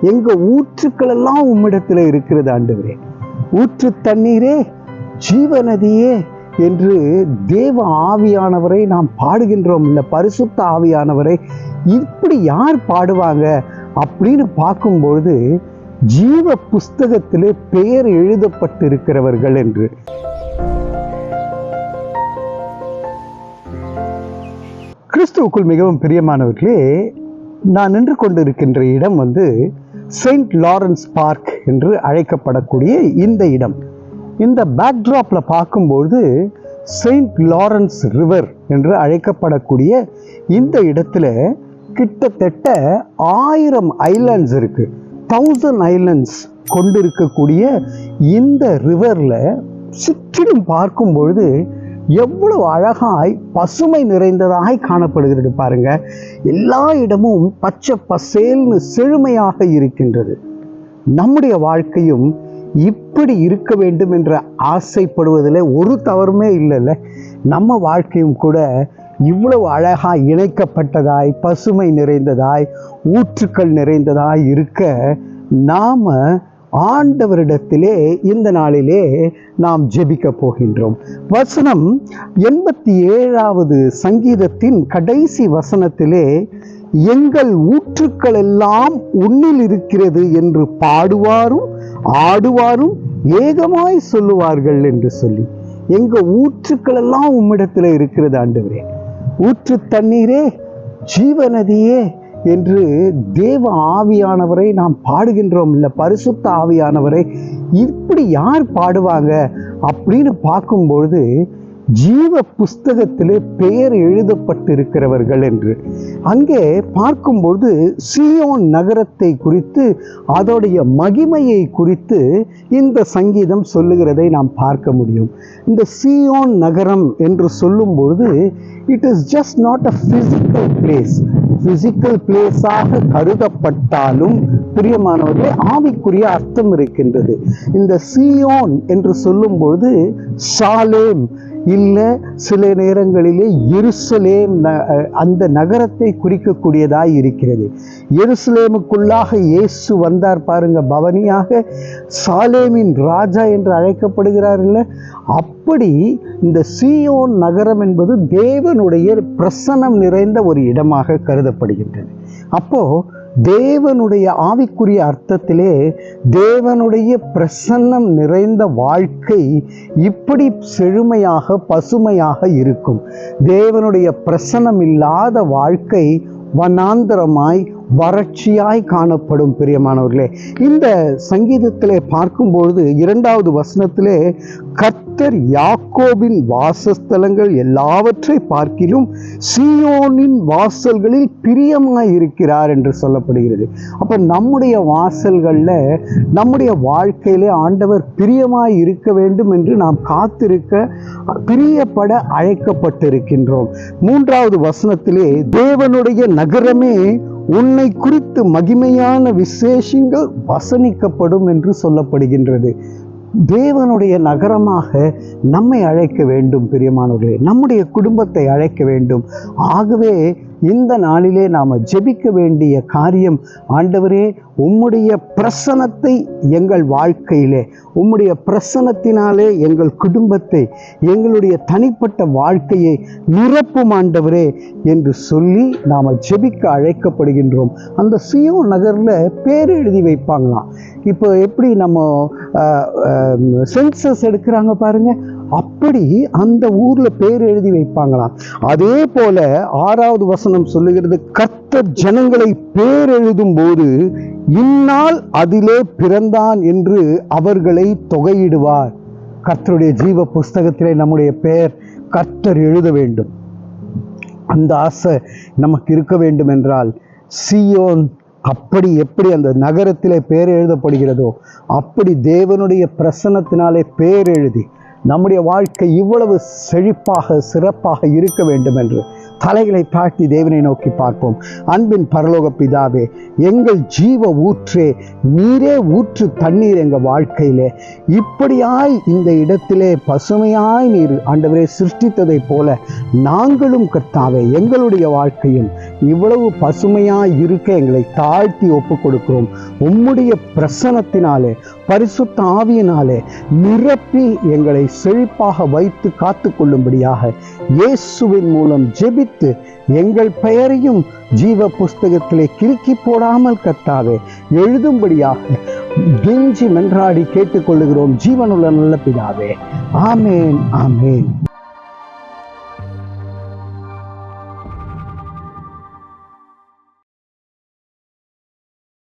எங்க ஊற்றுக்கள் எல்லாம் உம்மிடத்துல இருக்கிறது ஆண்டவரே. ஊற்று தண்ணீரே ஜீவநதியே என்று தேவ ஆவியானவரை நாம் பாடுகின்றோம். இல்லை பரிசுத்த ஆவியானவரை இப்படி யார் பாடுவாங்க அப்படின்னு பார்க்கும்பொழுது ஜீவ புஸ்தகத்திலே பெயர் எழுதப்பட்டிருக்கிறவர்கள் என்று. கிறிஸ்துவுக்குள் மிகவும் பிரியமானவர்களே நான் நின்று கொண்டிருக்கின்ற இடம் வந்து செயின்ட் லாரன்ஸ் பார்க் என்று அழைக்கப்படக்கூடிய இந்த இடம். இந்த பேக்ட்ராப்பில் பார்க்கும்பொழுது செயின்ட் லாரன்ஸ் ரிவர் என்று அழைக்கப்படக்கூடிய இந்த இடத்துல கிட்டத்தட்ட ஆயிரம் ஐலாண்ட்ஸ் இருக்குது தௌசண்ட் ஐலண்ட்ஸ் கொண்டிருக்கக்கூடிய இந்த ரிவரில் சுற்றிலும் பார்க்கும் பொழுது எவ்வளவு அழகாய் பசுமை நிறைந்ததாய் காணப்படுகிறது பாருங்க. எல்லா இடமும் பச்சை பசேல்னு செழுமையாக இருக்கின்றது. நம்முடைய வாழ்க்கையும் இப்படி இருக்க வேண்டும் என்ற ஆசைப்படுவதில் ஒரு தவறுமே இல்லைல்ல. நம்ம வாழ்க்கையும் கூட இவ்வளவு அழகாய் இணைக்கப்பட்டதாய் பசுமை நிறைந்ததாய் ஊற்றுக்கள் நிறைந்ததாய் இருக்க நாம் ஆண்டவரிடத்திலே இந்த நாளிலே நாம் ஜெபிக்க போகின்றோம். வசனம் எண்பத்தி ஏழாவது சங்கீதத்தின் கடைசி வசனத்திலே எங்கள் ஊற்றுக்கள் எல்லாம் உன்னில் இருக்கிறது என்று பாடுவாரும் ஆடுவாரும் ஏகமாய் சொல்லுவார்கள் என்று சொல்லி. எங்க ஊற்றுக்கள் எல்லாம் உம்மிடத்தில் இருக்கிறது ஆண்டவரே. ஊற்று தண்ணீரே ஜீவநதியே என்று தேவ ஆவியானவரை நாம் பாடுகின்றோம் இல்ல பரிசுத்த ஆவியானவரை. இப்படி யார் பாடுவாங்க அப்படின்னு பார்க்கும்பொழுது ஜீவ புஸ்தகத்திலே பெயர் எழுதப்பட்டிருக்கிறவர்கள் என்று. அங்கே பார்க்கும்பொழுது சியோன் நகரத்தை குறித்து அதோடைய மகிமையை குறித்து இந்த சங்கீதம் சொல்லுகிறதை நாம் பார்க்க முடியும். இந்த சியோன் நகரம் என்று சொல்லும்பொழுது it is just not a physical place physical பிளேஸாக கருதப்பட்டாலும் பிரியமானவர்களே ஆவிக்குரிய அர்த்தம் இருக்கின்றது. இந்த சியோன் என்று சொல்லும்பொழுது சாலேம் இல்லை சில நேரங்களிலே எருசலேம் ந- அந்த நகரத்தை குறிக்கக்கூடியதாய் இருக்கிறது. எருசலேமுக்குள்ளாக இயேசு வந்தார் பாருங்க பவனியாக. சாலேமின் ராஜா என்று அழைக்கப்படுகிறார்கள் அப்படி இந்த சியோன் நகரம் என்பது தேவனுடைய பிரசனம் நிறைந்த ஒரு இடமாக கருதப்படுகின்றது. அப்போ தேவனுடைய ஆவிக்குரிய அர்த்தத்திலே தேவனுடைய பிரசன்னம் நிறைந்த வாழ்க்கை இப்படி செழுமையாக பசுமையாக இருக்கும். தேவனுடைய பிரசன்னம் இல்லாத வாழ்க்கை வனாந்தரமாய் வறட்சியாய் காணப்படும் பிரியமானவர்களே. இந்த சங்கீதத்திலே பார்க்கும்பொழுது இரண்டாவது வசனத்திலே கர்த்தர் யாக்கோபின் வாசஸ்தலங்கள் எல்லாவற்றை பார்க்கிலும் சியோனின் வாசல்களில் பிரியமாய் இருக்கிறார் என்று சொல்லப்படுகிறது. அப்ப நம்முடைய வாசல்கள்ல நம்முடைய வாழ்க்கையிலே ஆண்டவர் பிரியமாய் இருக்க வேண்டும் என்று நாம் காத்திருக்க பிரியப்பட அழைக்கப்பட்டிருக்கின்றோம். மூன்றாவது வசனத்திலே தேவனுடைய நகரமே உன்னை குறித்து மகிமையான விசேஷங்கள் வசனிக்கப்படும் என்று சொல்லப்படுகின்றது. தேவனுடைய நகரமாக நம்மை அழைக்க வேண்டும் பிரியமானவர்களே. நம்முடைய குடும்பத்தை அழைக்க வேண்டும். ஆகவே இந்த நாளிலே நாம் ஜெபிக்க வேண்டிய காரியம் ஆண்டவரே உம்முடைய பிரசனத்தை எங்கள் வாழ்க்கையிலே உம்முடைய பிரசனத்தினாலே எங்கள் குடும்பத்தை எங்களுடைய தனிப்பட்ட வாழ்க்கையை நிரப்பும் ஆண்டவரே என்று சொல்லி நாம் ஜெபிக்க அழைக்கப்படுகின்றோம். அந்த சுயோ நகரில் பேர் எழுதி வைப்பாங்களாம். இப்போ எப்படி நம்ம சென்சஸ் எடுக்கிறாங்க பாருங்க. அப்படி அந்த ஊரில் பேர் எழுதி வைப்பாங்களாம். அதே போல ஆறாவது வசனம் சொல்லுகிறது கர்த்தர் ஜனங்களை பேர் எழுதும் போது இந்நாள் அதிலே பிறந்தான் என்று அவர்களை தொகையிடுவார். கர்த்தருடைய ஜீவ புஸ்தகத்திலே நம்முடைய பெயர் கர்த்தர் எழுத வேண்டும். அந்த ஆசை நமக்கு இருக்க வேண்டும் என்றால் சியோன் அப்படி எப்படி அந்த நகரத்திலே பேர் எழுதப்படுகிறதோ அப்படி தேவனுடைய பிரசன்னத்தினாலே பேர் எழுதி நம்முடைய வாழ்க்கை இவ்வளவு செழிப்பாக சிறப்பாக இருக்க வேண்டும் என்று தலைகளை தாழ்த்தி தேவனை நோக்கி பார்ப்போம். அன்பின் பரலோக பிதாவே எங்கள் ஜீவ ஊற்றே நீரே ஊற்று தண்ணீர் எங்கள் வாழ்க்கையிலே. இப்படியாய் இந்த இடத்திலே பசுமையாய் நீர் ஆண்டவரே சிருஷ்டித்ததைப் போல நாங்களும் கர்த்தாவே எங்களுடைய வாழ்க்கையும் இவ்வளவு பசுமையா இருக்க எங்களை தாழ்த்தி ஒப்பு கொடுக்கிறோம் உம்முடைய பிரசனத்தினாலே பரிசுத்த ஆவியினாலே நிரப்பி எங்களை செழிப்பாக வைத்து காத்து கொள்ளும்படியாக இயேசுவின் மூலம் ஜெபித்து எங்கள் பெயரையும் ஜீவ புஸ்தகத்திலே கிறுக்கி போடாமல் கத்தாவே எழுதும்படியாக கெஞ்சி மென்றாடி கேட்டுக்கொள்ளுகிறோம். ஜீவனுள்ள நல்ல பிதாவே. ஆமேன் ஆமேன்.